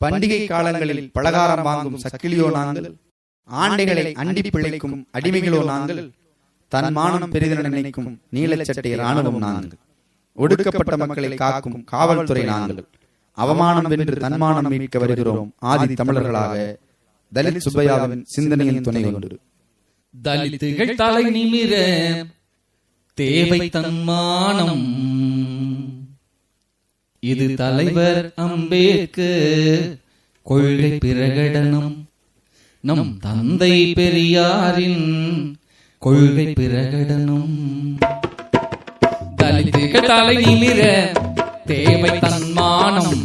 பண்டிகை காலங்களில் பலகாரம் வாங்கும் சக்கிலியோ நாங்கள் ஆண்டைகளை அண்டி பிழைக்கும் அடிமைகளோ நாங்கள் தன்மானம் பெரிதென நினைக்கும் நீலச்சட்டை இராணுவம் நாங்கள் ஒடுக்கப்பட்ட மக்களை காக்கும் காவல்துறை நாங்கள் அவமானம் வென்று தன்மானம் மீட்க வருகிறோம் ஆதி தமிழர்களாக தலித் சுப்பையாவின் சிந்தனையின் துணை கொண்டு. தலித்துகள் தலை நிமிர தேவை தன்மானம் இது தலைவர் அம்பேத்கர் கொள்கை பிரகடனம். நம் தந்தை பெரியாரின் கொள்கை பிரகடனம். தலித்துகள் தலை நிமிர தேவை தன்மானம்.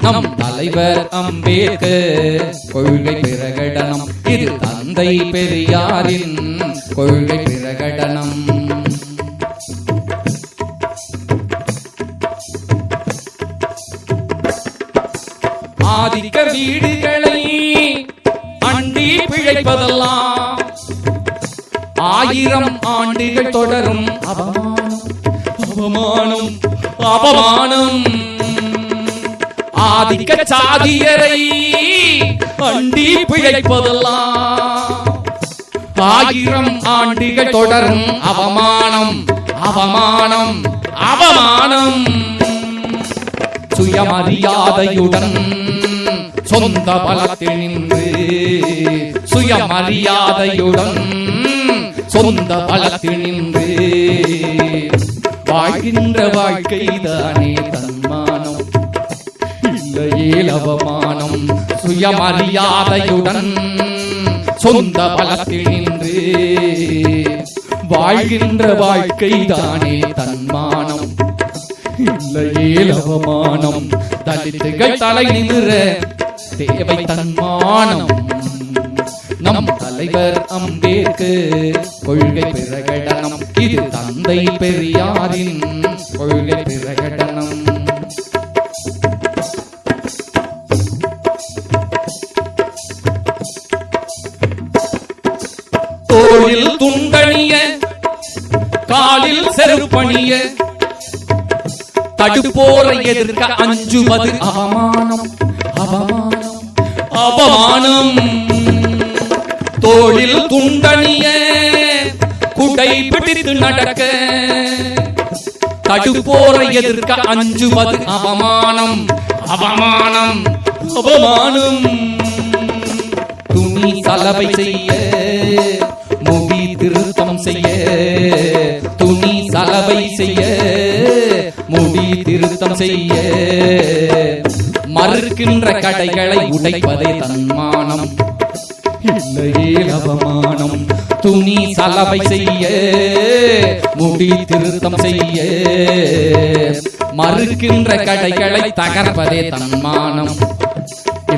நம் தலைவர் அம்பேத்கர் கொள்கை பிரகடனம். இது தந்தை பெரியாரின் கொள்கை பிரகடனம். ஆதிக்க வீடுகளை அண்டி பிழைப்பதெல்லாம் ஆயிரம் ஆண்டுகள் தொடரும். அவமானம் அவமானம். அவமானம் ஆதிக்க சாதியரை அண்டி பிழைப்பதெல்லாம் ஆயிரம் ஆண்டுகள் தொடரும். அவமானம் அவமானம் அவமானம். சுயமரியாதையுடன் சொந்த பலத்தில் நின்று சுயமரியாதையுடன் சொந்த பலத்தில் நின்று வாழ்கின்ற வாழ்க்கை தானே தன்மானம் இல்லையே அவமானம். சுயமரியாதையுடன் சொந்த பலத்தில் நின்று வாழ்கின்ற வாழ்க்கை தானே தன்மானம் இல்லையே அவமானம். தலித்துகள் தலை நிமிர தேவை தன்மானம் நம் தலைவர் அம்பேத்கர் கொள்கை பிரகடனம். இது தந்தை பெரியாரின் கொள்கை பிரகடனம். தோளில் துண்டணிய காலில் செருப்பணிய தடுப்போரை எதிர்க்க அஞ்சுவது அவமானம். அவமானம். அவமானம். தோளில் துண்டணிய குடை பிடித்து நடக்க. தடுப்போரை எதிர்க்க அஞ்சுவது அவமானம். அவமானம் அவமானம். துணி சலவை செய்ய முடி திருத்தம் செய்ய. துணி சலவை செய்ய முடி திருத்தம் செய்ய. மறுக்கின்ற கடைகளை உடைப்பதே தன்மானம். இல்லையே அவமானம். துணி சலவை செய்ய முடி திருத்தம் செய்ய. மறுக்கின்ற கடைகளை தகர்ப்பதே தன்மானம்.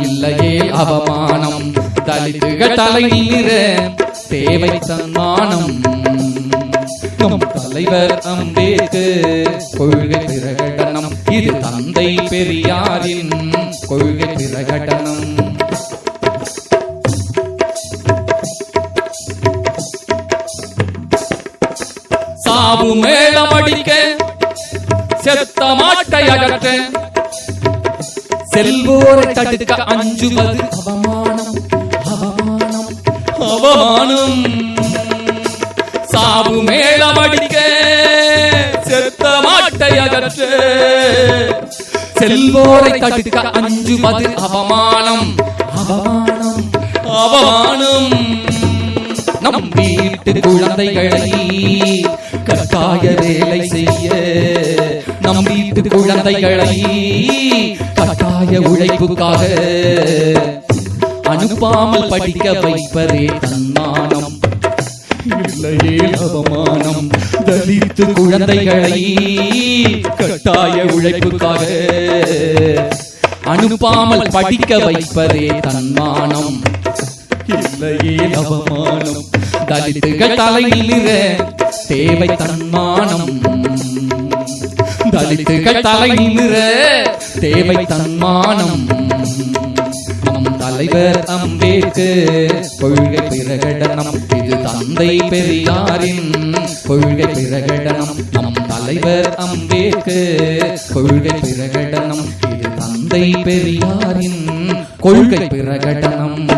இல்லையே அவமானம். தலித்துக தலை நீர தேவை தன்மானம். நம் தலைவர் அம்பேத்கர் கொள்கை பிரகடனம். இது தந்தை பெரியாரின் பிரகடனம். சாவு மேளமடிக்க செத்த மாட்டை அகற்ற. செல்வோரை தடுக்க அஞ்சுவது அவமானம் அவமானம் அவமானம். சாவு மேளமடிக்க செத்த மாட்டை அகற்ற. செல்வோரை தடுக்க அஞ்சுவது அவமானம் அவமானம் அவமானம் நம் வீட்டு குழந்தைகளை கட்டாய வேலை செய்ய. நம் வீட்டு குழந்தைகளை கட்டாய உழைப்புக்காக அனுப்பாமல் படிக்க வைப்பதே தன்மானம். இல்லையே அவமானம் தலித்து குழந்தைகளை கட்டாய உழைப்புக்காக அனுப்பாமல் படிக்க வைப்பதே தன்மானம். இல்லையே அவமானம். தலித்துகள் தலையிலிர தேவை தன்மானம். தலித்துகள் தலையிலிர தேவை தன்மானம். தலைவர் அம்பேத்கர் கொள்கை பிரகடனம். இது தந்தை பெரியாரின் கொள்கை பிரகடனம். நம் தலைவர் அம்பேத்கர் கொள்கை பிரகடனம். இது தந்தை பெரியாரின் கொள்கை பிரகடனம்.